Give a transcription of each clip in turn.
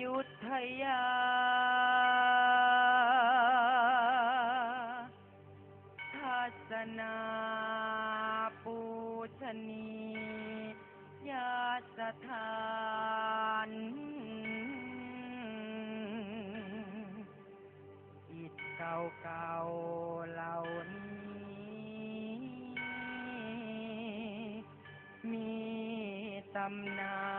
ยุธยาทัศนาปูชนียาสถานอิฐเก่าเก่าๆเหล่านี้ มีตำนาน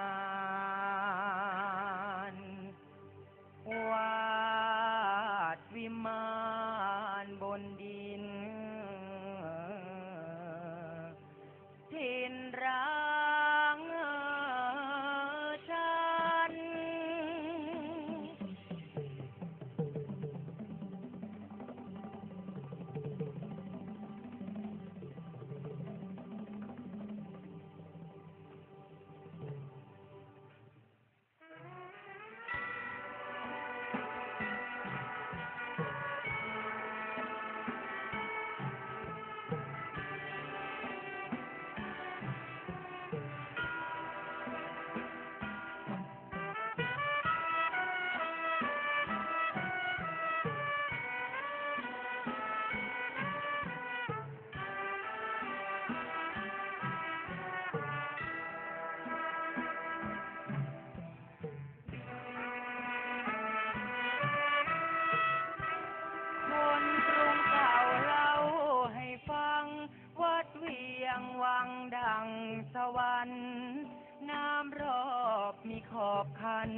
อบคัน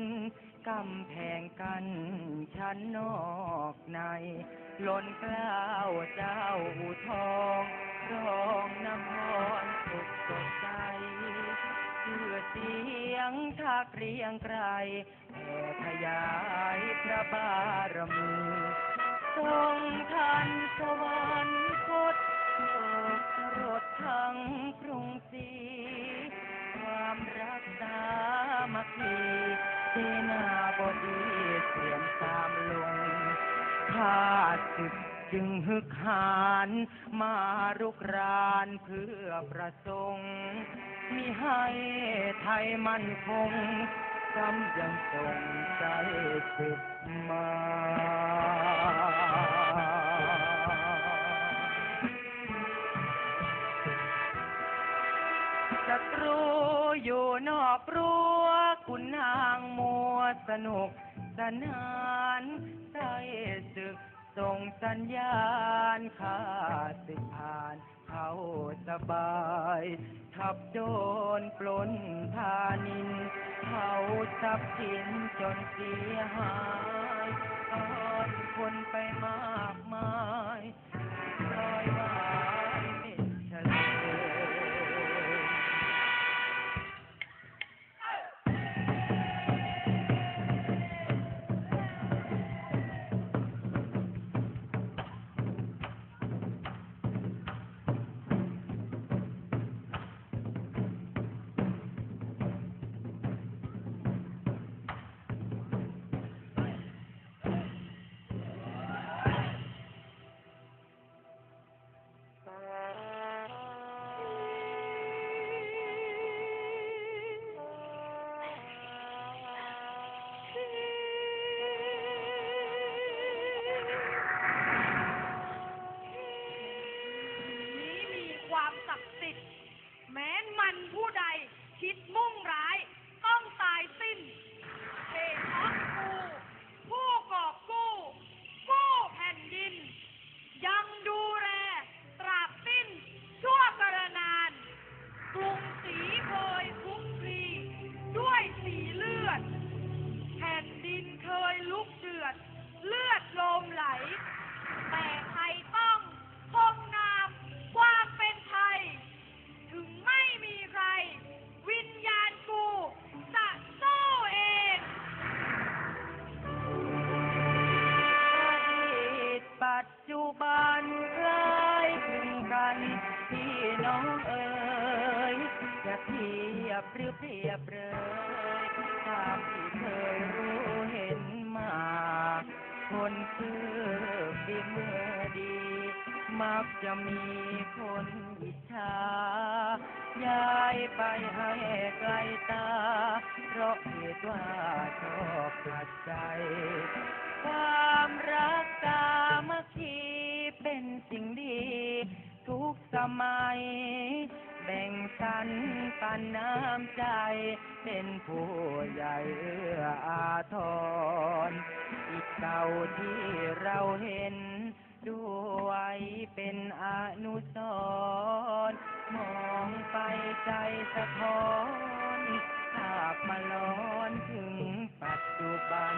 กำแพงกันชั้นนอกในล้นกล้าวเจ้าอูทองรองนครสุขสดใจชื่อเสียงทักเรียงไกรแผ่ขยายพระบารมีทรงทันสวรรคตโลกรดทั้งกรุงศรี ความรักสามัคคีเสนาบดีเสียมตามลงข้าศึกจึงฮึกหานมารุกรานเพื่อประสงค์มิให้ไทยมั่นคงกำยังทรงใจศึกมา นอกรั้วคุณนางมัวสนุกสนานใส่ศึกส่งสัญญาณข้าศึกผ่านเขาสบาย ทับโจรปล้นทานินเขาทรัพย์สินจนเสียหายทอดคนไปมากมาย น คนคือฝีมือดี มักจะมีคนอิจฉาย้ายไปให้ไกลตา เพราะเหตุว่าชอบขัดใจ ความรักกามัคคีเป็นสิ่งดี ทุกสมัย แบ่งสรรปันน้ำใจ เป็นผู้ใหญ่เอื้ออาทร อีกเก่าที่เราเห็น ด้วยเป็นอนุสรณ์มองไปใจสะท้อนภาพมาล้อนถึงปัจจุบัน